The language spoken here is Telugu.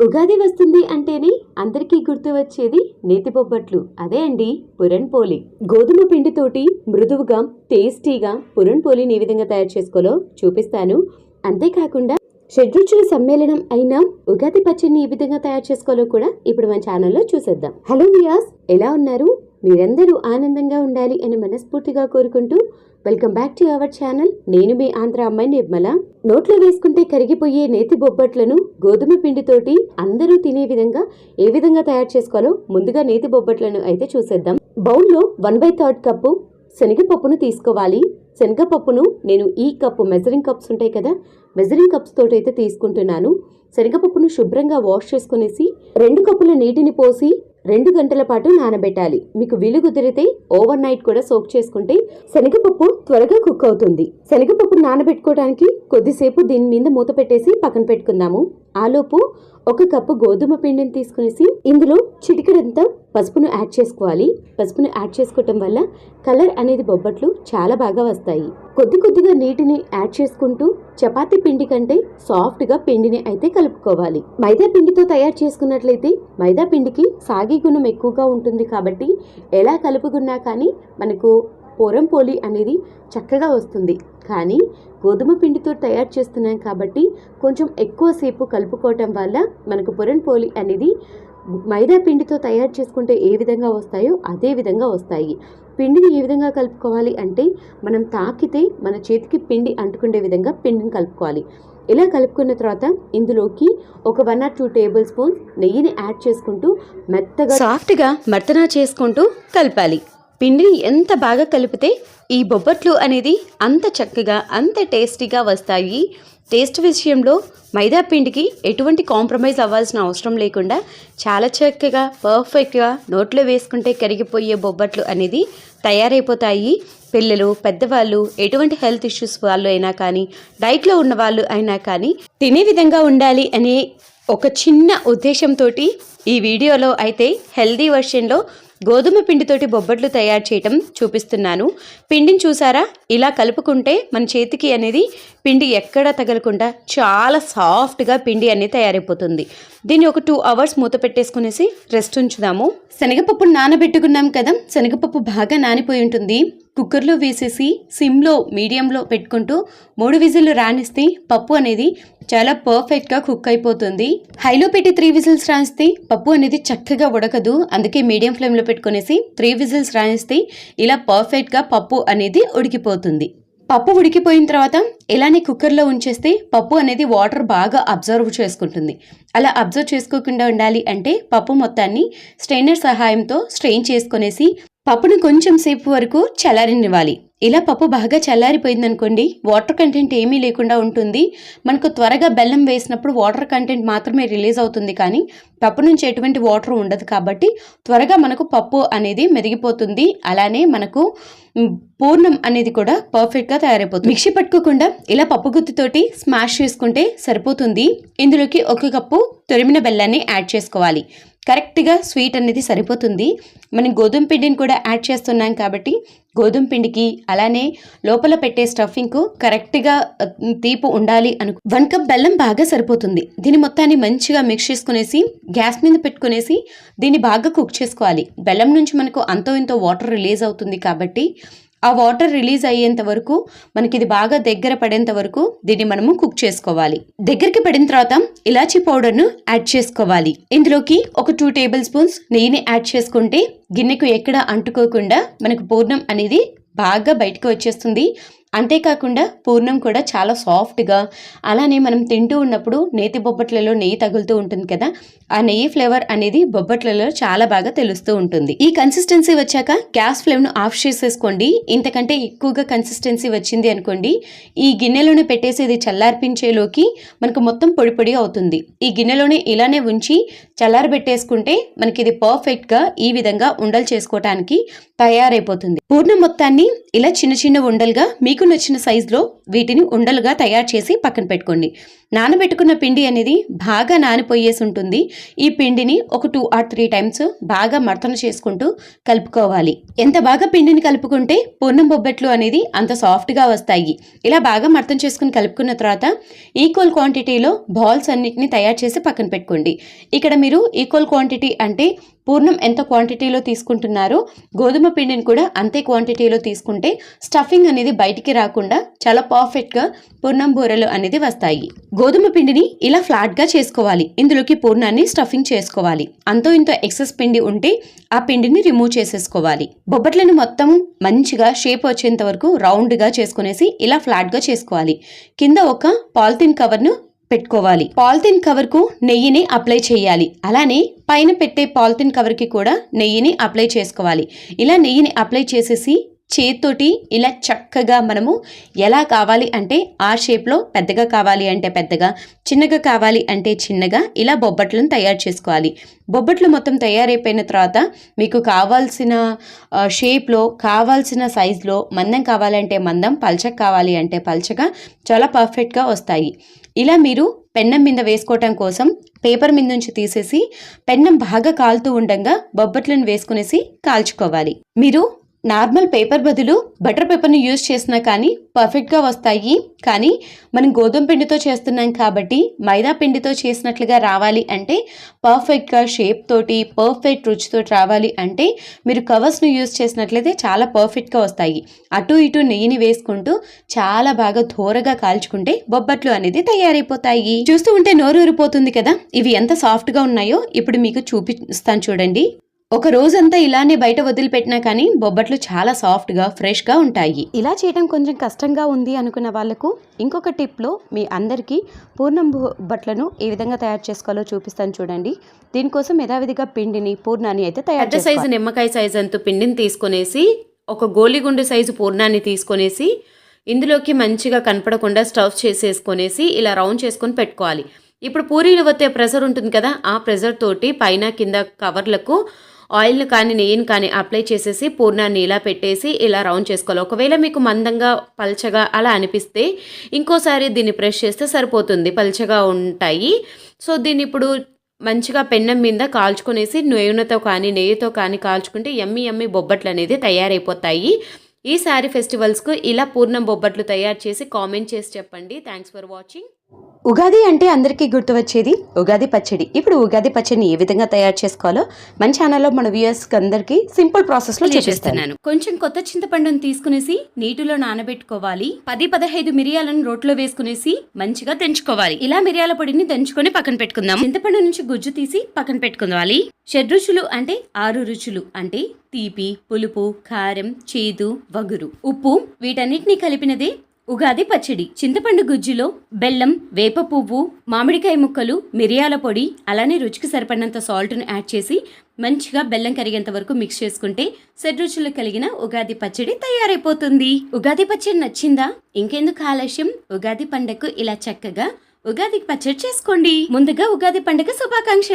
ఉగాది వస్తుంది అంటేనే అందరికీ గుర్తు వచ్చేది నేతి బొబ్బట్లు. అదే అండి పురణ్ పోలి గోధుమ పిండితోటి మృదువుగా టేస్టీగా పురణ్ పోలిని ఏ విధంగా తయారు చేసుకోవాలో చూపిస్తాను. అంతేకాకుండా షడ్రుచుల సమ్మేళనం అయిన ఉగాది పచ్చడిని ఏ విధంగా తయారు చేసుకోవాలో కూడా ఇప్పుడు మన ఛానల్లో చూసేద్దాం. హలో వియాస్ ఎలా ఉన్నారు? మీరందరూ ఆనందంగా ఉండాలి అని మనస్ఫూర్తిగా కోరుకుంటూ welcome back to our channel. నేను మీ ఆంధ్ర అమ్మాయి నిర్మల. నోట్లో వేసుకుంటే కరిగిపోయే నేతి బొబ్బట్లను గోధుమ పిండితోటి అందరూ తినే విధంగా ఏ విధంగా తయారు చేసుకోవాలో ముందుగా నేతి బొబ్బట్లను అయితే చూసేద్దాం. బౌల్లో వన్ బై థర్డ్ కప్పు శనగపప్పును తీసుకోవాలి. శనగపప్పును నేను ఈ కప్పు మెజరింగ్ కప్స్ ఉంటాయి కదా మెజరింగ్ కప్స్ తోటి అయితే తీసుకుంటున్నాను. శనగపప్పును శుభ్రంగా వాష్ చేసుకునేసి రెండు కప్పుల నీటిని పోసి రెండు గంటల పాటు నానబెట్టాలి. మీకు వీలు కుదిరితే ఓవర్ నైట్ కూడా సోక్ చేసుకుంటే శనగపప్పు త్వరగా కుక్ అవుతుంది. శనగపప్పు నానబెట్టుకోవడానికి కొద్దిసేపు దీని మీద మూత పెట్టేసి పక్కన పెట్టుకుందాము. ఆలోపు ఒక కప్పు గోధుమ పిండిని తీసుకునేసి ఇందులో చిటికెడంతా పసుపును యాడ్ చేసుకోవాలి. పసుపును యాడ్ చేసుకోవటం వల్ల కలర్ అనేది బొబ్బట్లు చాలా బాగా వస్తాయి. కొద్ది కొద్దిగా నీటిని యాడ్ చేసుకుంటూ చపాతి పిండి కంటే సాఫ్ట్గా పిండిని అయితే కలుపుకోవాలి. మైదా పిండితో తయారు చేసుకున్నట్లయితే మైదా పిండికి సాగి గుణం ఎక్కువగా ఉంటుంది కాబట్టి ఎలా కలుపుకున్నా కానీ మనకు పొరం పోలి అనేది చక్కగా వస్తుంది. కానీ గోధుమ పిండితో తయారు చేస్తున్నాం కాబట్టి కొంచెం ఎక్కువసేపు కలుపుకోవటం వల్ల మనకు పొరన్ పోలి అనేది మైదా పిండితో తయారు చేసుకుంటే ఏ విధంగా వస్తాయో అదే విధంగా వస్తాయి. పిండిని ఏ విధంగా కలుపుకోవాలి అంటే మనం తాకితే మన చేతికి పిండి అంటుకునే విధంగా పిండిని కలుపుకోవాలి. ఇలా కలుపుకున్న తర్వాత ఇందులోకి ఒక one or two table spoons నెయ్యిని యాడ్ చేసుకుంటూ మెత్తగా సాఫ్ట్గా మర్తనా చేసుకుంటూ కలపాలి. పిండిని ఎంత బాగా కలిపితే ఈ బొబ్బట్లు అనేది అంత చక్కగా అంత టేస్టీగా వస్తాయి. టేస్ట్ విషయంలో మైదా పిండికి ఎటువంటి కాంప్రమైజ్ అవ్వాల్సిన అవసరం లేకుండా చాలా చక్కగా పర్ఫెక్ట్గా నోట్లో వేసుకుంటే కరిగిపోయే బొబ్బట్లు అనేది తయారైపోతాయి. పిల్లలు పెద్దవాళ్ళు ఎటువంటి హెల్త్ ఇష్యూస్ వాళ్ళు అయినా కానీ డైట్లో ఉన్న వాళ్ళు అయినా కానీ తినే విధంగా ఉండాలి అనే ఒక చిన్న ఉద్దేశంతో ఈ వీడియోలో అయితే హెల్దీ వర్షన్లో గోధుమ పిండితోటి బొబ్బట్లు తయారు చేయటం చూపిస్తున్నాను. పిండిని చూసారా? ఇలా కలుపుకుంటే మన చేతికి అనేది పిండి ఎక్కడ తగలకుండా చాలా సాఫ్ట్గా పిండి అనేది తయారైపోతుంది. దీన్ని ఒక టూ అవర్స్ మూత పెట్టేసుకునేసి రెస్ట్ ఉంచుదాము. శనగపప్పు నానబెట్టుకున్నాం కదా? శనగపప్పు బాగా నానిపోయి ఉంటుంది. కుక్కర్లో వేసేసి సిమ్లో మీడియంలో పెట్టుకుంటూ మూడు విజిల్లు రానిస్తే పప్పు అనేది చాలా పర్ఫెక్ట్గా కుక్ అయిపోతుంది. హైలో పెట్టి త్రీ విజిల్స్ రానిస్తే పప్పు అనేది చక్కగా ఉడకదు. అందుకే మీడియం ఫ్లేమ్లో పెట్టుకునేసి త్రీ విజిల్స్ రానిస్తే ఇలా పర్ఫెక్ట్గా పప్పు అనేది ఉడికిపోతుంది. పప్పు ఉడికిపోయిన తర్వాత ఇలానే కుక్కర్లో ఉంచేస్తే పప్పు అనేది వాటర్ బాగా అబ్జర్వ్ చేసుకుంటుంది. అలా అబ్జర్వ్ చేసుకోకుండా ఉండాలి అంటే పప్పు మొత్తాన్ని స్ట్రెయినర్ సహాయంతో స్ట్రెయిన్ చేసుకునేసి పప్పును కొంచెం సేపు వరకు చల్లారనివ్వాలి. ఇలా పప్పు బాగా చల్లారిపోయిందనుకోండి వాటర్ కంటెంట్ ఏమీ లేకుండా ఉంటుంది. మనకు త్వరగా బెల్లం వేసినప్పుడు వాటర్ కంటెంట్ మాత్రమే రిలీజ్ అవుతుంది కానీ పప్పు నుంచి ఎటువంటి వాటర్ ఉండదు కాబట్టి త్వరగా మనకు పప్పు అనేది మెదిగిపోతుంది. అలానే మనకు పూర్ణం అనేది కూడా పర్ఫెక్ట్గా తయారైపోతుంది. మిక్సీ పట్టుకోకుండా ఇలా పప్పు గుత్తితోటి స్మాష్ చేసుకుంటే సరిపోతుంది. ఇందులోకి ఒక కప్పు తొరిమిన బెల్లాన్ని యాడ్ చేసుకోవాలి. కరెక్ట్గా స్వీట్ అనేది సరిపోతుంది. మనం గోధుమ పిండిని కూడా యాడ్ చేస్తున్నాం కాబట్టి గోధుమ పిండికి అలానే లోపల పెట్టే స్టఫింగ్కు కరెక్ట్గా తీపు ఉండాలి అను వన్ కప్ బెల్లం బాగా సరిపోతుంది. దీని మొత్తాన్ని మంచిగా మిక్స్ చేసుకునేసి గ్యాస్ మీద పెట్టుకునేసి దీన్ని బాగా కుక్ చేసుకోవాలి. బెల్లం నుంచి మనకు అంతో ఇంతో వాటర్ రిలీజ్ అవుతుంది కాబట్టి ఆ వాటర్ రిలీజ్ అయ్యేంత వరకు మనకి ఇది బాగా దగ్గర పడేంత వరకు దీన్ని మనము కుక్ చేసుకోవాలి. దగ్గరికి పడిన తర్వాత ఇలాచీ పౌడర్ను యాడ్ చేసుకోవాలి. ఇందులోకి ఒక టూ టేబుల్ స్పూన్స్ నెయ్యిని యాడ్ చేసుకుంటే గిన్నెకు ఎక్కడ అంటుకోకుండా మనకు పూర్ణం అనేది బాగా బయటకు వచ్చేస్తుంది. అంతేకాకుండా పూర్ణం కూడా చాలా సాఫ్ట్గా అలానే మనం తింటూ ఉన్నప్పుడు నేతి బొబ్బట్లలో నెయ్యి తగులుతూ ఉంటుంది కదా ఆ నెయ్యి ఫ్లేవర్ అనేది బొబ్బట్లలో చాలా బాగా తెలుస్తూ ఉంటుంది. ఈ కన్సిస్టెన్సీ వచ్చాక గ్యాస్ ఫ్లేమ్ను ఆఫ్ చేసేసుకోండి. ఇంతకంటే ఎక్కువగా కన్సిస్టెన్సీ వచ్చింది అనుకోండి ఈ గిన్నెలోనే పెట్టేసి ఇది చల్లార్పించేలోకి మనకు మొత్తం పొడి పొడి అవుతుంది. ఈ గిన్నెలోనే ఇలానే ఉంచి చల్లారబెట్టేసుకుంటే మనకి ఇది పర్ఫెక్ట్గా ఈ విధంగా ఉండలు చేసుకోవటానికి తయారైపోతుంది. పూర్ణం మొత్తాన్ని ఇలా చిన్న చిన్న ఉండలుగా మీకు నచ్చిన సైజులో వీటిని ఉండలుగా తయారు చేసి పక్కన పెట్టుకోండి. నానబెట్టుకున్న పిండి అనేది బాగా నానిపోయేసి ఉంటుంది. ఈ పిండిని ఒక టూ ఆర్ త్రీ టైమ్స్ బాగా మర్తన చేసుకుంటూ కలుపుకోవాలి. ఎంత బాగా పిండిని కలుపుకుంటే పూర్ణం బొబ్బట్లు అనేది అంత సాఫ్ట్గా వస్తాయి. ఇలా బాగా మర్తం చేసుకుని కలుపుకున్న తర్వాత ఈక్వల్ క్వాంటిటీలో బాల్స్ అన్నిటిని తయారు చేసి పక్కన పెట్టుకోండి. ఇక్కడ మీరు ఈక్వల్ క్వాంటిటీ అంటే పూర్ణం ఎంత క్వాంటిటీలో తీసుకుంటున్నారో? గోధుమ పిండిని కూడా అంతే క్వాంటిటీలో తీసుకుంటే స్టఫింగ్ అనేది బయటికి రాకుండా చాలా పర్ఫెక్ట్గా పూర్ణం బూరెలు అనేది వస్తాయి. గోధుమ పిండిని ఇలా ఫ్లాట్గా చేసుకోవాలి. ఇందులోకి పూర్ణాన్ని స్టఫింగ్ చేసుకోవాలి. అంతో ఇంతో ఎక్సెస్ పిండి ఉంటే ఆ పిండిని రిమూవ్ చేసేసుకోవాలి. బొబ్బట్లను మొత్తం మంచిగా షేప్ వచ్చేంత వరకు రౌండ్గా చేసుకునేసి ఇలా ఫ్లాట్గా చేసుకోవాలి. కింద ఒక పాలిథిన్ కవర్ను పెట్టుకోవాలి. పాలిథిన్ కవర్కు నెయ్యిని అప్లై చేయాలి. అలానే పైన పెట్టే పాలిథిన్ కవర్కి కూడా నెయ్యిని అప్లై చేసుకోవాలి. ఇలా నెయ్యిని అప్లై చేసేసి చేత్తోటి ఇలా చక్కగా మనము ఎలా కావాలి అంటే ఆ షేప్లో పెద్దగా కావాలి అంటే పెద్దగా చిన్నగా కావాలి అంటే చిన్నగా ఇలా బొబ్బట్లను తయారు చేసుకోవాలి. బొబ్బట్లు మొత్తం తయారైపోయిన తర్వాత మీకు కావాల్సిన షేప్లో కావాల్సిన సైజులో మందం కావాలంటే మందం పల్చగా కావాలి అంటే పల్చగా చాలా పర్ఫెక్ట్గా వస్తాయి. ఇలా మీరు పెన్నం మీద వేసుకోవటం కోసం పేపర్ మీద నుంచి తీసేసి పెన్నం బాగా కాలుతూ ఉండగా బొబ్బట్లను వేసుకునేసి కాల్చుకోవాలి. మీరు నార్మల్ పేపర్ బదులు బటర్ పేపర్ని యూజ్ చేసినా కానీ పర్ఫెక్ట్గా వస్తాయి. కానీ మనం గోధుమ పిండితో చేస్తున్నాం కాబట్టి మైదా పిండితో చేసినట్లుగా రావాలి అంటే పర్ఫెక్ట్గా షేప్ తోటి పర్ఫెక్ట్ రుచితో రావాలి అంటే మీరు కవర్స్ను యూజ్ చేసినట్లయితే చాలా పర్ఫెక్ట్గా వస్తాయి. అటు ఇటు నెయ్యిని వేసుకుంటూ చాలా బాగా ధోరగా కాల్చుకుంటే బొబ్బట్లు అనేది తయారైపోతాయి. చూస్తూ ఉంటే నోరు ఊరిపోతుంది కదా? ఇవి ఎంత సాఫ్ట్గా ఉన్నాయో ఇప్పుడు మీకు చూపిస్తాను చూడండి. ఒక రోజంతా ఇలానే బయట వదిలిపెట్టినా కానీ బొబ్బట్లు చాలా సాఫ్ట్గా ఫ్రెష్గా ఉంటాయి. ఇలా చేయడం కొంచెం కష్టంగా ఉంది అనుకున్న వాళ్ళకు ఇంకొక టిప్లో మీ అందరికీ పూర్ణం బొబ్బట్లను ఏ విధంగా తయారు చేసుకోవాలో చూపిస్తాను చూడండి. దీనికోసం యథావిధిగా పిండిని పూర్ణాన్ని అయితే తయారు పెద్ద సైజు. నిమ్మకాయ సైజు అంత పిండిని తీసుకొనేసి ఒక గోలిగుండు సైజు పూర్ణాన్ని తీసుకొనేసి ఇందులోకి మంచిగా కనపడకుండా స్టఫ్ చేసేసుకొనేసి ఇలా రౌండ్ చేసుకొని పెట్టుకోవాలి. ఇప్పుడు పూరీలు వత్తే ప్రెషర్ ఉంటుంది కదా ఆ ప్రెషర్ తోటి పైన కింద కవర్లకు ఆయిల్ని కానీ నెయ్యిని కానీ అప్లై చేసేసి పూర్ణాన్ని ఇలా పెట్టేసి ఇలా రౌండ్ చేసుకోవాలి. ఒకవేళ మీకు మందంగా పల్చగా అలా అనిపిస్తే ఇంకోసారి దీన్ని ప్రెస్ చేస్తే సరిపోతుంది. పల్చగా ఉంటాయి. సో దీన్ని ఇప్పుడు మంచిగా పెన్నం మీద కాల్చుకునేసి నూనెతో కానీ నెయ్యితో కానీ కాల్చుకుంటే ఎమ్మి ఎమ్మి బొబ్బట్లు అనేది తయారైపోతాయి. ఈసారి ఫెస్టివల్స్కు ఇలా పూర్ణం బొబ్బట్లు తయారు చేసి కామెంట్ చేసి చెప్పండి. Thanks for watching. ఉగాది అంటే అందరికీ గుర్తు వచ్చేది ఉగాది పచ్చడి. ఇప్పుడు ఉగాది పచ్చడిని ఏ విధంగా తయారు చేసుకోవాలో మన ఛానల్లో మన వ్యూయర్స్ అందరికీ సింపుల్ ప్రాసెస్లో చూపిస్తున్నాను కొంచెం కొత్త చింతపండును తీసుకునేసి నీటిలో నానబెట్టుకోవాలి. పది పదహైదు మిరియాలను రోట్లో వేసుకునేసి మంచిగా దంచుకోవాలి. ఇలా మిరియాల పొడిని దంచుకొని పక్కన పెట్టుకుందాం. చింతపండు నుంచి గుజ్జు తీసి పక్కన పెట్టుకోవాలి. షడ్రుచులు అంటే ఆరు రుచులు అంటే తీపి పులుపు కారం చేదు వగురు. ఉప్పు వీటన్నిటిని కలిపినదే ఉగాది పచ్చడి చింతపండు గుజ్జులో బెల్లం వేప పువ్వు మామిడికాయ ముక్కలు మిరియాల పొడి అలానే రుచికి సరిపడినంత సాల్ట్ను యాడ్ చేసి మంచిగా బెల్లం కరిగేంత వరకు మిక్స్ చేసుకుంటే షడ్రుచులు కలిగిన ఉగాది పచ్చడి తయారైపోతుంది. ఉగాది పచ్చడి నచ్చిందా? ఇంకెందుకు ఆలస్యం? ఉగాది పండగకు ఇలా చక్కగా ఉగాది పచ్చడి చేసుకోండి. ముందుగా ఉగాది పండుగ శుభాకాంక్షలు.